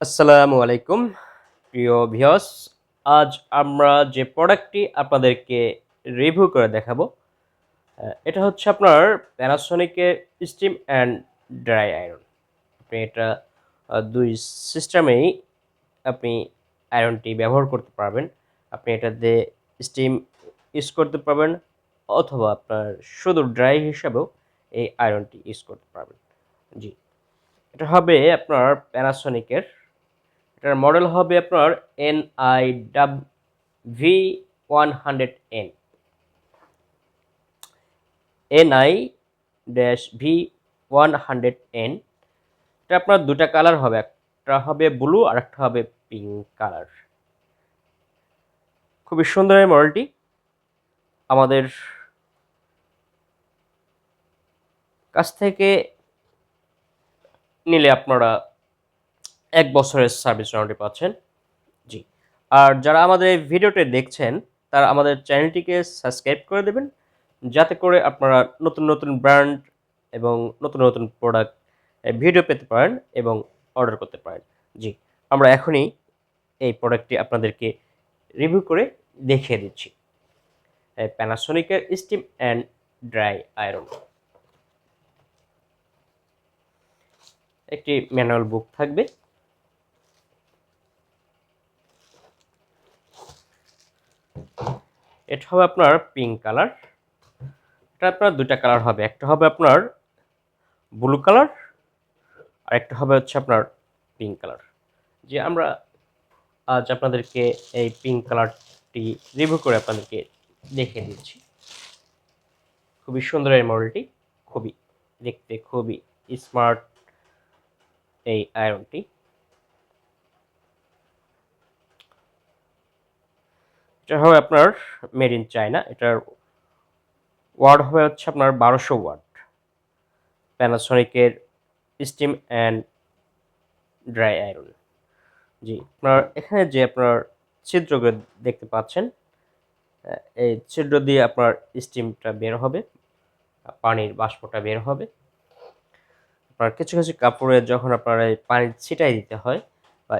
আসসালামু আলাইকুম, প্রিয় ভিউয়ার্স। আজ আমরা যে প্রোডাক্টটি আপনাদেরকে রিভিউ করে দেখাবো এটা হচ্ছে আপনার প্যানাসোনিকের স্টিম অ্যান্ড ড্রাই আয়রন আপনি এটা দুই সিস্টেমেই আপনি আয়রনটি ব্যবহার করতে পারবেন। আপনি এটা দিয়ে স্টিম ইউজ করতে পারবেন, অথবা আপনার শুধু ড্রাই হিসাবেও এই আয়রনটি ইউজ করতে পারবেন। জি, এটা হবে আপনার প্যানাসোনিকের এটার মডেল হবে আপনার N I dash V one hundred N N I dash V one hundred N এটা আপনার দুটা কালার হবে, একটা হবে ব্লু আর একটা হবে পিঙ্ক কালার খুবই সুন্দর এই মডেলটি আমাদের কাছ থেকে নিলে আপনারা এক বছরের সার্ভিস ওয়ারেন্টি পাচ্ছেন। জি। আর যারা আমাদের এই ভিডিওটি দেখছেন, তারা আমাদের চ্যানেলটিকে সাবস্ক্রাইব করে দেবেন, যাতে করে আপনারা নতুন নতুন ব্র্যান্ড এবং নতুন নতুন প্রোডাক্ট ভিডিও পেতে পারেন এবং অর্ডার করতে পারেন। জি। আমরা এখনই এই প্রোডাক্টটি আপনাদেরকে রিভিউ করে দেখিয়ে দিচ্ছি। প্যানাসোনিকের স্টিম অ্যান্ড ড্রাই আয়রন একটি ম্যানুয়াল বুক থাকবে। এটা হবে আপনার পিঙ্ক কালার এটা আপনার দুটা কালার হবে, একটা হবে আপনার ব্লু কালার আর একটা হবে হচ্ছে আপনার পিঙ্ক কালার যে আমরা আজ আপনাদেরকে এই পিঙ্ক কালারটি রিভিউ করে আপনাদেরকে দেখিয়ে দিচ্ছি। খুবই সুন্দর এই মডেলটি খুবই, দেখতে খুবই স্মার্ট এই আয়রনটি এটা হবে আপনার মেড ইন চায়না এটার ওয়ার্ড হবে হচ্ছে আপনার বারোশো ওয়ার্ড প্যানাসনিকের স্টিম অ্যান্ড ড্রাই আয়রন জি, আপনার এখানে যে আপনার ছিদ্রগুলো দেখতে পাচ্ছেন এই ছিদ্র দিয়ে আপনার স্টিমটা বের হবে, পানির বাষ্পটা বের হবে। আপনার কিছু কিছু কাপড়ে যখন আপনার এই পানি ছিটাই দিতে হয়, বা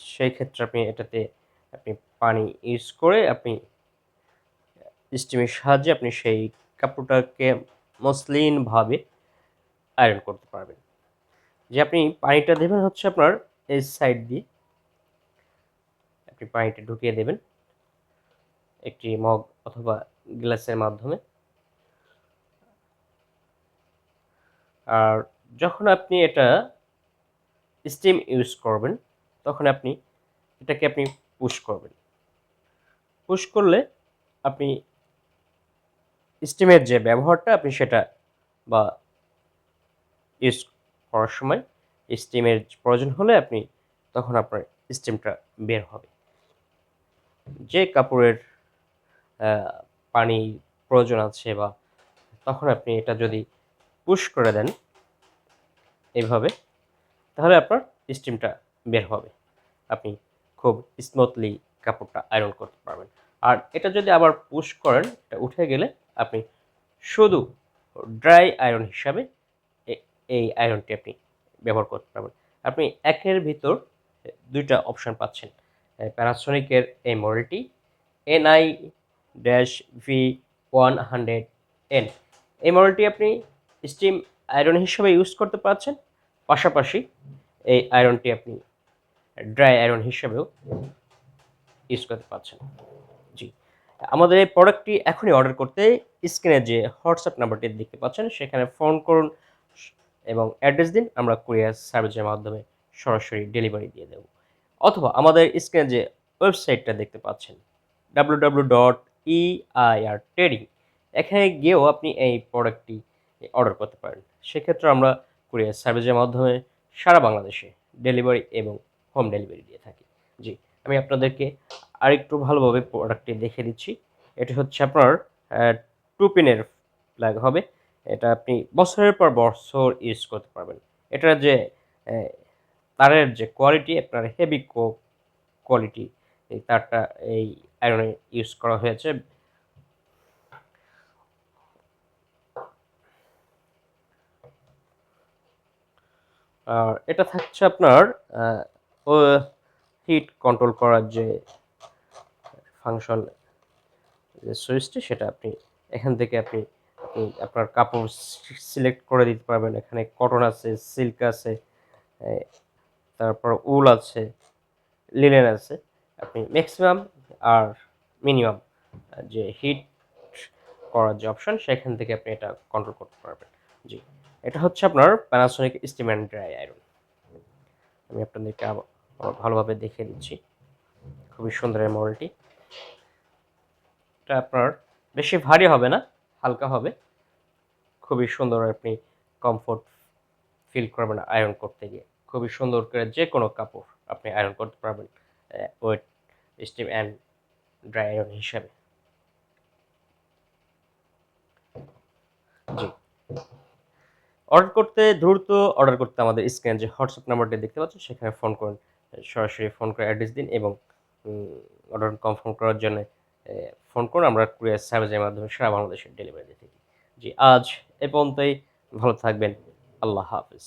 সেই ক্ষেত্রে আপনি এটাতে আপনি পানি ইউজ করে আপনি স্টিমের সাহায্যে আপনি সেই কাপড়টাকে মসলিনভাবে আয়রন করতে পারবেন। যে আপনি পানিটা দেবেন হচ্ছে আপনার এই সাইড দিয়ে। আপনি পানিটা ঢুকিয়ে দেবেন একটি মগ অথবা গ্লাসের মাধ্যমে। আর যখন আপনি এটা স্টিম ইউজ করবেন, তখন আপনি এটাকে আপনি পুশ করবেন। পুশ করলে আপনি স্টিমের যে ব্যবহারটা আপনি সেটা বা ইউজ করার সময় স্টিমের প্রয়োজন হলে আপনি তখন আপনার স্টিমটা বের হবে। যে কাপড়ের পানি প্রয়োজন আছে বা তখন আপনি এটা যদি পুশ করে দেন এইভাবে, তাহলে আপনার স্টিমটা বের হবে। আপনি খুব স্মুথলি কাপড়টা আয়রন করতে পারবেন। আর এটা যদি আবার পুশ করেন, এটা উঠে গেলে আপনি শুধু ড্রাই আয়রন হিসাবে এই আয়রনটি আপনি ব্যবহার করতে পারবেন। আপনি একের ভিতর দুইটা অপশন পাচ্ছেন। প্যানাসোনিকের এই মডেলটি N I dash V one hundred N এই মডেলটি আপনি স্টিম আয়রন হিসেবে ইউজ করতে পারছেন। পাশাপাশি এই আয়রনটি আপনি ড্রাই আয়রন হিসেবেও ইউজ করতে পারছেন। জি। আমাদের এই প্রোডাক্টটি এখনই অর্ডার করতে স্ক্রিনে যে হোয়াটসঅ্যাপ নাম্বারটি দেখতে পাচ্ছেন, সেখানে ফোন করুন এবং অ্যাড্রেস দিন, আমরা কুরিয়ার সার্ভিসের মাধ্যমে সরাসরি ডেলিভারি দিয়ে দেব। অথবা আমাদের স্ক্রিনে যে ওয়েবসাইটটা দেখতে পাচ্ছেন W W dot E I R trading এখানে গিয়েও আপনি এই প্রোডাক্টটি অর্ডার করতে পারেন। সেক্ষেত্রে আমরা কুরিয়ার সার্ভিসের মাধ্যমে সারা বাংলাদেশে ডেলিভারি এবং হোম ডেলিভারি দিয়ে থাকি। জি, আমি আপনাদেরকে আরেকটু ভালোভাবে প্রোডাক্টটি দেখে দিচ্ছি। এটা হচ্ছে আপনার টু পিনের ফ্ল্যাগ হবে। এটা আপনি বছরের পর বছর ইউজ করতে পারবেন। এটার যে তারের যে কোয়ালিটি আপনার হেভি কোয়ালিটি এই তারটা এই আয়রনে ইউজ করা হয়েছে। আর এটা থাকছে আপনার হিট কন্ট্রোল করার যে ফাংশন যে সুইচটি সেটা আপনি এখান থেকে আপনি আপনি আপনার কাপড় সিলেক্ট করে দিতে পারবেন। এখানে কটন আছে সিল্ক আছে তারপর উল আছে লিনেন আছে। আপনি ম্যাক্সিমাম আর মিনিমাম যে হিট করার যে অপশন সেখান থেকে আপনি এটা কন্ট্রোল করতে পারবেন। জি, এটা হচ্ছে আপনার Panasonic steam and dry iron আমি আপনাদেরকে আবার ভালোভাবে দেখিয়ে দিচ্ছি খুবই সুন্দর এই মডেলটি। এটা আপনার বেশি ভারী হবে না, হালকা হবে। খুবই সুন্দর আপনি কমফোর্ট ফিল করবেন আয়রন করতে গিয়ে। খুবই সুন্দর করে যে কোনো কাপড় আপনি আয়রন করতে পারবেন wet steam and dry iron হিসাবে। জি। অর্ডার করতে দ্রুত অর্ডার করতে আমাদের স্ক্রিনে যে হোয়াটসঅ্যাপ নাম্বারটি দেখতে পাচ্ছেন, সেখানে ফোন করুন। সরাসরি ফোন করে অ্যাড্রেস দিন এবং অর্ডার কনফার্ম করার জন্য ফোন করুন। আমরা কুরিয়ার সার্ভিসের মাধ্যমে সারা বাংলাদেশে ডেলিভারি দিয়ে থাকি। জি, আজ এ পর্যন্তই। ভালো থাকবেন। আল্লাহ হাফিজ।